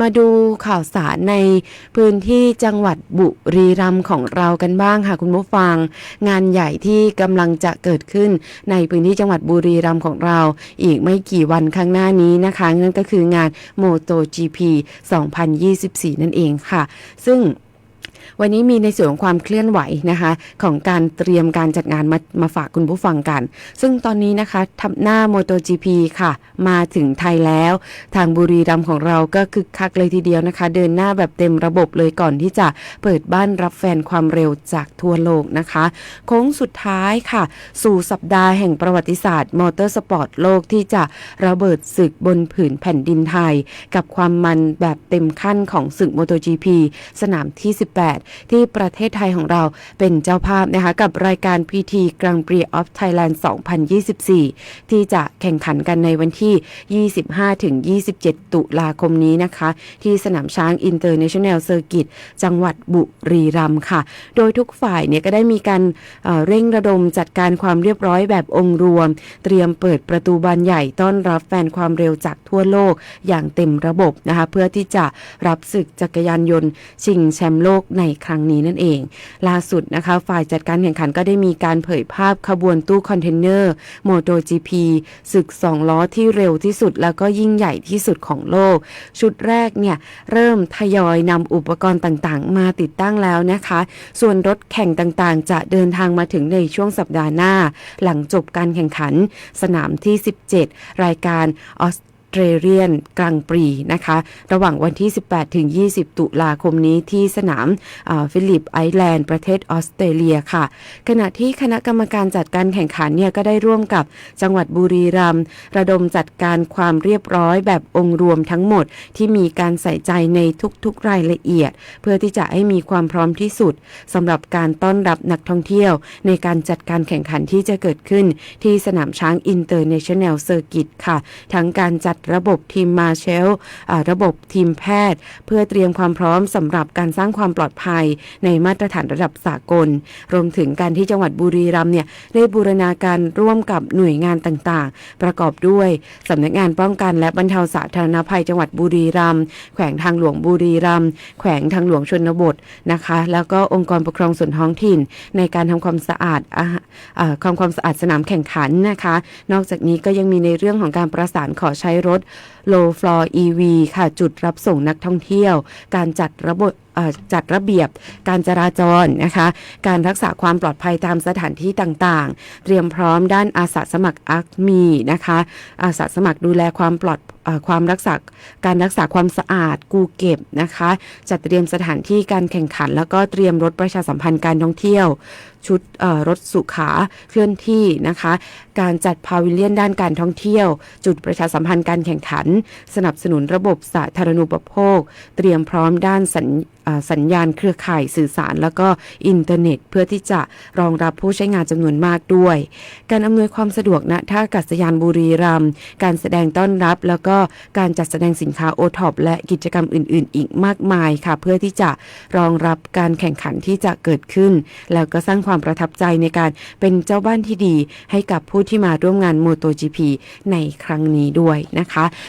มาดูข่าวสารในพื้นที่จังหวัดบุรีรัมย์ของเรากันบ้างค่ะคุณผู้ฟัง งานใหญ่ที่กำลังจะเกิดขึ้นในพื้นที่จังหวัดบุรีรัมย์ของเรา อีกไม่กี่วันข้างหน้านี้นะคะ นั่นก็คืองาน MotoGP 2024 นั่นเองค่ะ ซึ่ง วันนี้มีในส่วนของความเคลื่อนไหวนะคะ ของการเตรียมการจัดงานมามาฝากคุณผู้ฟังกัน ซึ่งตอนนี้นะคะทับหน้า MotoGP ค่ะ มาถึงไทยแล้ว ทางบุรีรัมย์ของเราก็คึกคักเลยทีเดียวนะคะ เดินหน้าแบบเต็มระบบเลยก่อนที่จะเปิดบ้านรับแฟนความเร็วจากทั่วโลกนะคะ โค้งสุดท้ายค่ะ สู่สัปดาห์แห่งประวัติศาสตร์ มอเตอร์สปอร์ตโลกที่จะระเบิดศึกบนผืนแผ่นดินไทย กับความมันแบบเต็มขั้นของศึก MotoGP สนามที่ 18ที่ประเทศไทยของเราเป็นเจ้าภาพนะคะกับรายการ PT Grand Prix of Thailand 2024 ที่จะแข่งขันกันในวันที่ 25-27 ตุลาคมนี้นะคะ ที่สนามช้าง International Circuit จังหวัดบุรีรัมย์ค่ะ โดยทุกฝ่ายเนี่ยก็ได้มีการเอ่อเร่งระดมจัดการความเรียบร้อยแบบองค์รวม เตรียมเปิดประตูบานใหญ่ต้อนรับแฟนความเร็วจากทั่วโลกอย่างเต็มระบบนะคะ เพื่อที่จะรับศึกจักรยานยนต์ชิงแชมป์โลกในครั้งนี้นั่นเอง ล่าสุดนะคะ ฝ่ายจัดการแข่งขันก็ได้มีการเผยภาพขบวนตู้คอนเทนเนอร์ MotoGP ศึก 2 ล้อที่เร็วที่สุดแล้วก็ยิ่งใหญ่ที่สุดของโลก ชุดแรกเนี่ย เริ่มทยอยนำอุปกรณ์ต่างๆ มาติดตั้งแล้วนะคะ ส่วนรถแข่งต่างๆ จะเดินทางมาถึงในช่วงสัปดาห์หน้า หลังจบการแข่งขันสนามที่ 17 รายการออส เตรเลียนกลางปรีนะคะ ระหว่างวันที่ 18 ถึง 20 ตุลาคมนี้ที่สนามฟิลิปไอแลนด์ประเทศออสเตรเลียค่ะ ขณะที่คณะกรรมการจัดการแข่งขันเนี่ยก็ได้ร่วมกับจังหวัดบุรีรัมย์ระดมจัดการความเรียบร้อยแบบองค์รวมทั้งหมด ที่มีการใส่ใจในทุกๆรายละเอียด เพื่อที่จะให้มีความพร้อมที่สุดสำหรับการต้อนรับนักท่องเที่ยว ในการจัดการแข่งขันที่จะเกิดขึ้น ที่สนามช้าง International Circuit ค่ะ ทั้งการจัดระบบทีมมาเชลระบบทีมแพทย์ เพื่อเตรียมความพร้อมสำหรับการสร้างความปลอดภัยในมาตรฐานระดับสากล รวมถึงการที่จังหวัดบุรีรัมย์เนี่ยได้บูรณาการร่วมกับหน่วยงานต่างๆ ประกอบด้วยสำนักงานป้องกันและบรรเทาสาธารณภัยจังหวัดบุรีรัมย์แขวงทางหลวงบุรีรัมย์แขวงทางหลวงชนบทนะคะ แล้วก็องค์กรปกครองส่วนท้องถิ่น ในการทำความสะอาดความความสะอาดสนามแข่งขันนะคะ นอกจากนี้ก็ยังมีในเรื่องของการประสานขอใช้รถ low floor EV ค่ะจุดรับส่งนักท่องเที่ยว การจัดระบบจัดระเบียบการจราจรนะคะ การรักษาความปลอดภัยตามสถานที่ต่างๆ เตรียมพร้อมด้านอาสาสมัครอักมีนะคะ อาสาสมัครดูแลความปลอดความรักษาการรักษาความสะอาดกูเก็บนะคะ จัดเตรียมสถานที่การแข่งขัน แล้วก็เตรียมรถประชาสัมพันธ์การท่องเที่ยว ชุดรถสุขาเคลื่อนที่นะคะ การจัดพาวิเลียนด้านการท่องเที่ยว จุดประชาสัมพันธ์การแข่งขัน สนับสนุนระบบสาธารณูปโภค เตรียมพร้อมด้านสัญสัญญาณเครือข่ายสื่อสาร แล้วก็อินเทอร์เน็ต เพื่อที่จะรองรับผู้ใช้งานจำนวนมากด้วย การอำนวยความสะดวกณท่าอากาศยานบุรีรัมย์การแสดงต้อนรับ แล้วก็การจัดแสดงสินค้าโอท็อปและกิจกรรมอื่น ๆ อีกมากมายค่ะ เพื่อที่จะรองรับการแข่งขันที่จะเกิดขึ้น แล้วก็สร้างความประทับใจในการเป็นเจ้าบ้านที่ดี ให้กับผู้ที่มาร่วมงาน MotoGP ในครั้งนี้ด้วยนะคะ